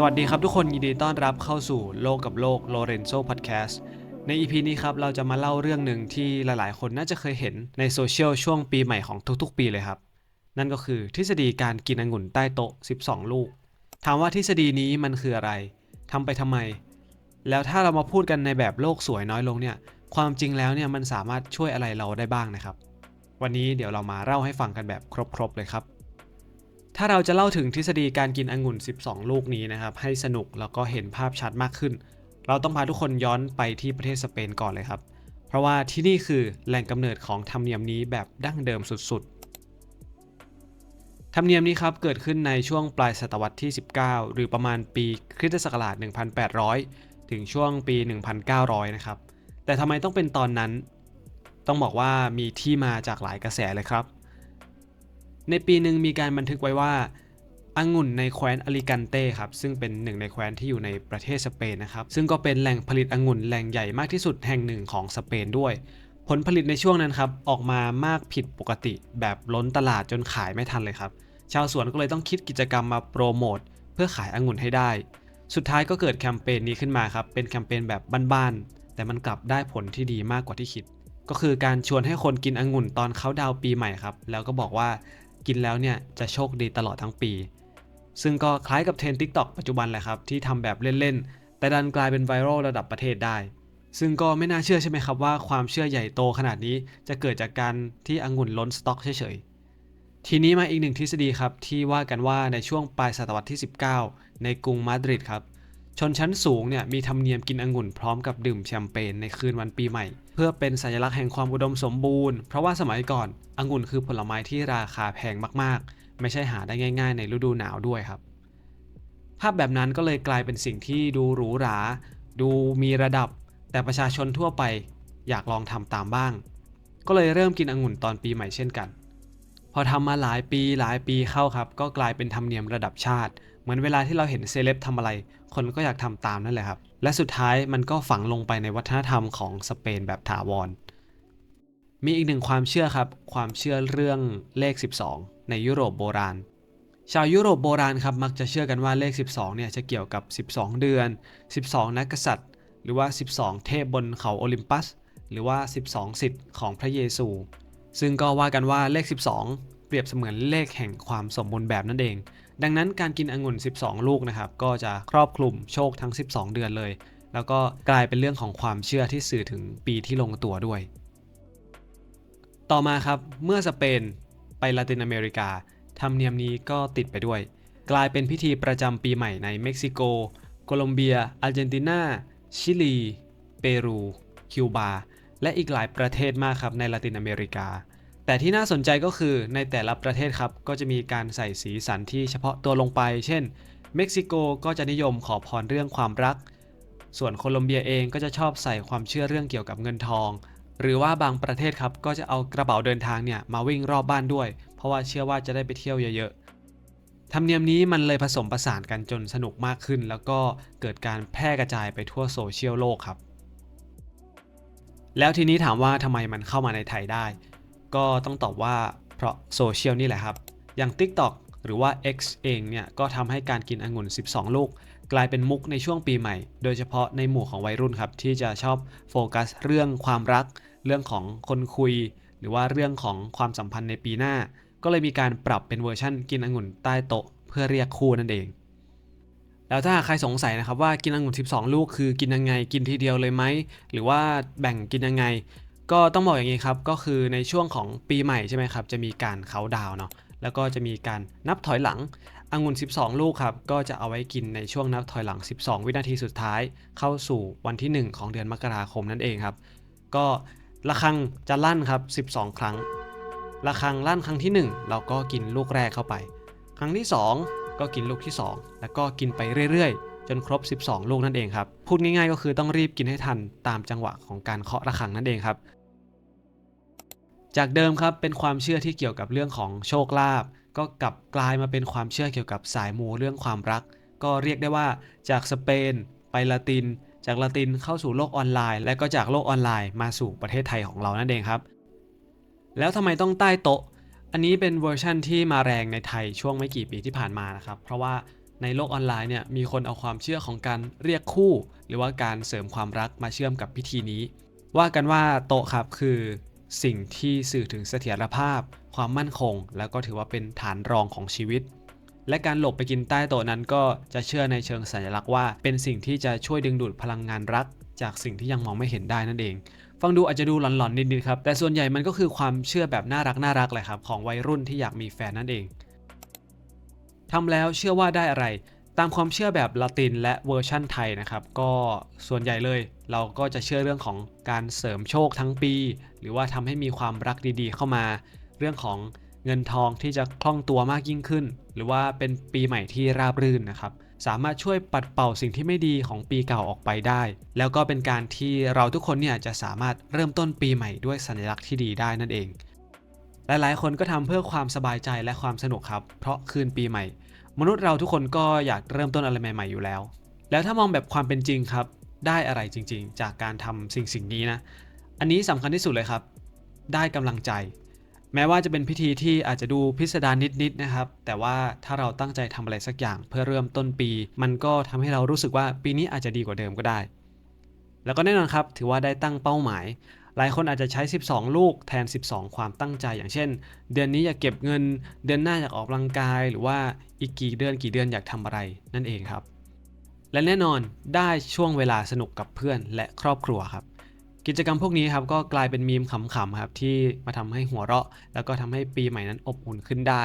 สวัสดีครับทุกคนยินดีต้อนรับเข้าสู่โลกกับโลกโลเรนโซพอดแคสต์ใน EP นี้ครับเราจะมาเล่าเรื่องหนึ่งที่หลายๆ คนน่าจะเคยเห็นในโซเชียลช่วงปีใหม่ของทุกๆ ปีเลยครับ นั่นก็คือทฤษฎีการกินองุ่นใต้โต๊ะ 12 ลูก ถามว่าทฤษฎีนี้มันคืออะไรทำไปทำไม แล้วถ้าเรามาพูดกันในแบบโลกสวยน้อยลงเนี่ยความจริงแล้วเนี่ยมันสามารถช่วยอะไรเราได้บ้างนะครับ วันนี้เดี๋ยวเรามาเล่าให้ฟังกันแบบครบๆเลยครับ ถ้าเราจะเล่าถึงทฤษฎีการกินองุ่น 12 ลูกนี้นะครับ ให้สนุกแล้วก็เห็นภาพชัดมากขึ้น เราต้องพาทุกคนย้อนไปที่ประเทศสเปนก่อนเลยครับ เพราะว่าที่นี่คือแหล่งกำเนิดของธรรมเนียมนี้แบบดั้งเดิมสุดๆ ธรรมเนียมนี้ครับเกิดขึ้นในช่วงปลายศตวรรษที่ 19 หรือประมาณปีคริสตศักราช 1800 ถึงช่วงปี 1900 นะครับ แต่ทำไมต้องเป็นตอนนั้น ต้องบอกว่ามีที่มาจากหลายกระแสเลยครับ ในปีหนึ่งมีการบันทึกไว้ว่าองุ่นในแคว้นอลิกันเต้ครับซึ่งเป็นหนึ่งในแคว้นที่อยู่ในประเทศสเปนนะครับซึ่งก็เป็นแหล่งผลิตองุ่นแหล่งใหญ่มากที่สุดแห่งหนึ่งของสเปนด้วย ผลผลิตในช่วงนั้นครับออกมามากผิดปกติ แบบล้นตลาดจนขายไม่ทันเลยครับชาวสวนก็เลยต้องคิดกิจกรรมมาโปรโมทเพื่อขายองุ่นให้ได้ สุดท้ายก็เกิดแคมเปญนี้ขึ้นมาครับเป็นแคมเปญแบบบ้านๆแต่มันกลับได้ผลที่ดีมากกว่าที่คิด ก็คือการชวนให้คนกินองุ่นตอนเขาดาวปีใหม่ครับแล้วก็บอกว่า กินแล้วเนี่ยจะโชคดีตลอดทั้งปี ซึ่งก็คล้ายกับเทรนด์ TikTok ปัจจุบันแหละครับที่ทำแบบเล่นๆ แต่ดันกลายเป็นไวรัลระดับประเทศได้ ซึ่งก็ไม่น่าเชื่อใช่ไหมครับว่าความเชื่อใหญ่โตขนาดนี้จะเกิดจากการที่องุ่นล้นสต็อกเฉยๆ ทีนี้มาอีกหนึ่งทฤษฎีครับที่ว่ากันว่าในช่วงปลายศตวรรษที่ 19 ในกรุงมาดริดครับ ชนชั้นสูงเนี่ยมีธรรมเนียมกินองุ่นพร้อมกับดื่มแชมเปญในคืนวันปีใหม่ เพื่อเป็นสัญลักษณ์แห่งความอุดมสมบูรณ์ เพราะว่าสมัยก่อนองุ่นคือผลไม้ที่ราคาแพงมากๆ ไม่ใช่หาได้ง่าย ๆ ในฤดูหนาวด้วยครับ ภาพแบบนั้นก็เลยกลายเป็นสิ่งที่ดูหรูหรา ดูมีระดับ แต่ประชาชนทั่วไปอยากลองทำตามบ้าง ก็เลยเริ่มกินองุ่นตอนปีใหม่เช่นกัน พอทำมาหลายปีหลายปีเข้าครับ ก็กลายเป็นธรรมเนียมระดับชาติ เหมือนเวลาที่เราเห็นเซเลบทำอะไร คนก็อยากทำตามนั่นแหละครับ และสุดท้ายมันก็ฝังลงไปในวัฒนธรรมของสเปนแบบถาวร มีอีกหนึ่งความเชื่อครับ ความเชื่อเรื่องเลข 12 ในยุโรปโบราณ ชาวยุโรปโบราณครับมักจะเชื่อกันว่าเลข 12เนี่ยจะเกี่ยวกับ 12 เดือน 12 นักกษัตริย์ หรือว่า 12 เทพบนเขาโอลิมปัส หรือว่า 12 สิทธิ์ของพระเยซู ซึ่งก็ว่ากันว่าเลข 12 เปรียบเสมือนเลขแห่งความสมบูรณ์แบบนั่นเอง ดังนั้นการกินองุ่น 12 ลูกนะครับ ก็จะครอบคลุมโชคทั้ง 12 เดือนเลย แล้วก็กลายเป็นเรื่องของความเชื่อที่สื่อถึงปีที่ลงตัวด้วย ต่อมาครับเมื่อสเปนไปลาตินอเมริกาธรรมเนียมนี้ก็ติดไปด้วย กลายเป็นพิธีประจำปีใหม่ในเม็กซิโก โคลอมเบียอาร์เจนตินาชิลี เปรู คิวบา และอีกหลายประเทศมากครับในลาตินอเมริกา แต่ที่น่าสนใจก็คือในแต่ละประเทศครับก็จะมีการใส่สีสันที่เฉพาะตัวลงไป เช่น เม็กซิโกก็จะนิยมขอพรเรื่องความรัก ส่วนโคลอมเบียเองก็จะชอบใส่ความเชื่อเรื่องเกี่ยวกับเงินทอง หรือว่าบางประเทศครับก็จะเอากระเป๋าเดินทางเนี่ยมาวิ่งรอบบ้านด้วย เพราะว่าเชื่อว่าจะได้ไปเที่ยวเยอะๆธรรมเนียมนี้มันเลยผสมผสานกันจนสนุกมากขึ้น แล้วก็เกิดการแพร่กระจายไปทั่วโซเชียลโลกครับ แล้วทีนี้ถามว่าทำไมมันเข้ามาในไทยได้ ก็ต้องตอบว่าเพราะโซเชียลนี่แหละครับ อย่าง TikTok หรือว่า X เองเนี่ยก็ทำให้การกินองุ่น 12 ลูก กลายเป็นมุกในช่วงปีใหม่ โดยเฉพาะในหมู่ของวัยรุ่นครับ ที่จะชอบโฟกัสเรื่องความรัก เรื่องของคนคุย หรือว่าเรื่องของความสัมพันธ์ในปีหน้า ก็เลยมีการปรับเป็นเวอร์ชั่นกินองุ่นใต้โต๊ะ เพื่อเรียกคู่นั่นเอง แล้วถ้าใครสงสัยนะครับว่ากินองุ่น 12 ลูกคือกินยังไงกินทีเดียวเลยไหม หรือว่าแบ่งกินยังไง ก็ต้องบอกอย่างนี้ครับ ก็คือในช่วงของปีใหม่ใช่ไหมครับ จะมีการเขาดาวเนาะแล้วก็จะมีการนับถอยหลังองุ่น 12 ลูกครับ ก็จะเอาไว้กินในช่วงนับถอยหลัง 12 วินาทีสุดท้าย เข้าสู่วันที่ 1 ของเดือนมกราคมนั่นเองครับ ก็ระฆังจะลั่นครับ 12 ครั้งระฆังลั่นครั้งที่ 1 เราก็กินลูกแรกเข้าไป ครั้งที่ 2 ก็กินลูกที่ 2 แล้วก็กินไปเรื่อยๆ จนครบ 12 ลูกนั่นเองครับ พูดง่ายๆ ก็คือต้องรีบกินให้ทันตามจังหวะของการเคาะระฆังนั่นเองครับ จากเดิมครับเป็นความเชื่อที่เกี่ยวกับเรื่องของโชคลาภก็กลับกลายมาเป็นความเชื่อเกี่ยวกับสายมูเรื่องความรัก ก็เรียกได้ว่าจากสเปน ไปละติน จากละตินเข้าสู่โลกออนไลน์ และก็จากโลกออนไลน์มาสู่ประเทศไทยของเรานั่นเองครับ แล้วทำไมต้องใต้โต๊ะ อันนี้เป็นเวอร์ชั่นที่มาแรงในไทยช่วงไม่กี่ปีที่ผ่านมานะครับ เพราะว่าในโลกออนไลน์เนี่ยมีคนเอาความเชื่อของการเรียกคู่ หรือว่าการเสริมความรักมาเชื่อมกับพิธีนี้ ว่ากันว่าโตะครับคือสิ่งที่สื่อถึงเสถียรภาพ ความมั่นคง แล้วก็ถือว่าเป็นฐานรองของชีวิต และการหลบไปกินใต้โต๊ะนั้นก็จะเชื่อในเชิงสัญลักษณ์ว่า เป็นสิ่งที่จะช่วยดึงดูดพลังงานรัก จากสิ่งที่ยังมองไม่เห็นได้นั่นเอง ฟังดูอาจจะดูหลอนๆนิดๆครับ แต่ส่วนใหญ่มันก็คือความเชื่อแบบน่ารักน่ารักๆแหละครับ ของวัยรุ่นที่อยากมีแฟนนั่นเองทำแล้วเชื่อว่าได้อะไร ตามความเชื่อแบบละตินและเวอร์ชั่นไทยนะครับ ก็ส่วนใหญ่เลยเราก็จะเชื่อเรื่องของการเสริมโชคทั้งปี หรือว่าทำให้มีความรักดีๆ เข้ามา เรื่องของเงินทองที่จะคล่องตัวมากยิ่งขึ้น หรือว่าเป็นปีใหม่ที่ราบรื่นนะครับ สามารถช่วยปัดเป่าสิ่งที่ไม่ดีของปีเก่าออกไปได้ แล้วก็เป็นการที่เราทุกคนเนี่ยจะสามารถเริ่มต้นปีใหม่ด้วยสัญลักษณ์ที่ดีได้นั่นเอง หลายๆ คนก็ทำเพื่อความสบายใจและความสนุกครับ เพราะคืนปีใหม่ มนุษย์เราทุกคนก็อยากเริ่มต้นอะไรใหม่ ๆอยู่แล้ว แล้วถ้ามองแบบความเป็นจริงครับ ได้อะไรจริง ๆ จากการทำสิ่งสิ่งนี้นะ อันนี้สำคัญที่สุดเลยครับ ได้กำลังใจ แม้ว่าจะเป็นพิธีที่อาจจะดูพิสดารนิดๆนะครับ แต่ว่าถ้าเราตั้งใจทำอะไรสักอย่างเพื่อเริ่มต้นปี มันก็ทำให้เรารู้สึกว่าปีนี้อาจจะดีกว่าเดิมก็ได้ แล้วก็แน่นอนครับ ถือว่าได้ตั้งเป้าหมาย หลายคนอาจจะใช้ 12 ลูกแทน 12 ความตั้งใจ อย่างเช่น เดือนนี้อยากเก็บเงิน เดือนหน้าอยากออกกำลังกาย หรือว่าอีกกี่เดือนกี่เดือนอยากทำอะไรนั่นเองครับ และแน่นอนได้ช่วงเวลาสนุกกับเพื่อนและครอบครัวครับ กิจกรรมพวกนี้ครับก็กลายเป็นมีมขำๆครับที่มาทำให้หัวเราะ แล้วก็ทำให้ปีใหม่นั้นอบอุ่นขึ้นได้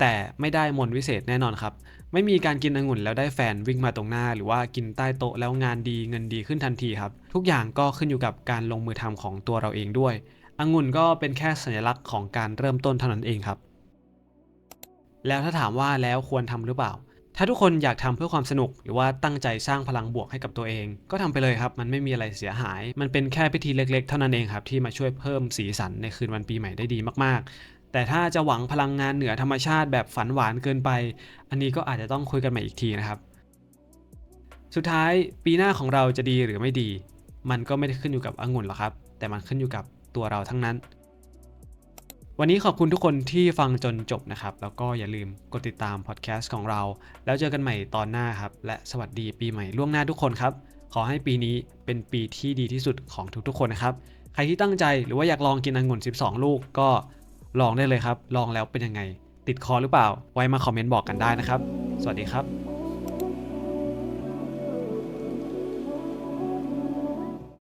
แต่ไม่ได้มนวิเศษแน่นอนครับ ไม่มีการกินองุ่นแล้วได้แฟนวิ่งมาตรงหน้า หรือว่ากินใต้โต๊ะแล้วงานดีเงินดีขึ้นทันทีครับ ทุกอย่างก็ขึ้นอยู่กับการลงมือทำของตัวเราเองด้วยองุ่นก็เป็นแค่สัญลักษณ์ของการเริ่มต้นเท่านั้นเองครับ แล้วถ้าถามว่าแล้วควรทำหรือเปล่า ถ้าทุกคนอยากทำเพื่อความสนุก หรือว่าตั้งใจสร้างพลังบวกให้กับตัวเอง ก็ทำไปเลยครับ มันไม่มีอะไรเสียหาย มันเป็นแค่พิธีเล็ก ๆ เท่านั้นเองครับที่มาช่วยเพิ่มสีสันในคืนวันปีใหม่ได้ดีมากๆ แต่ถ้าจะหวังพลังงานเหนือธรรมชาติแบบฝันหวานเกินไป อันนี้ก็อาจจะต้องคุยกันใหม่อีกทีนะครับ สุดท้ายปีหน้าของเราจะดีหรือไม่ดี มันก็ไม่ได้ขึ้นอยู่กับองุ่นหรอกครับ แต่มันขึ้นอยู่กับตัวเราทั้งนั้น วันนี้ขอบคุณทุกคนที่ฟังจนจบนะครับ แล้วก็อย่าลืมกดติดตามพอดแคสต์ของเรา แล้วเจอกันใหม่ตอนหน้าครับ และสวัสดีปีใหม่ล่วงหน้าทุกคนครับ ขอให้ปีนี้เป็นปีที่ดีที่สุดของทุกๆคนนะครับ ใครที่ตั้งใจหรือว่าอยากลองกินองุ่น 12 ลูกก็ลองได้เลยครับ ลองแล้วเป็นยังไง ติดคอหรือเปล่า ไว้มาคอมเมนต์บอกกันได้นะครับ สวัสดีครับ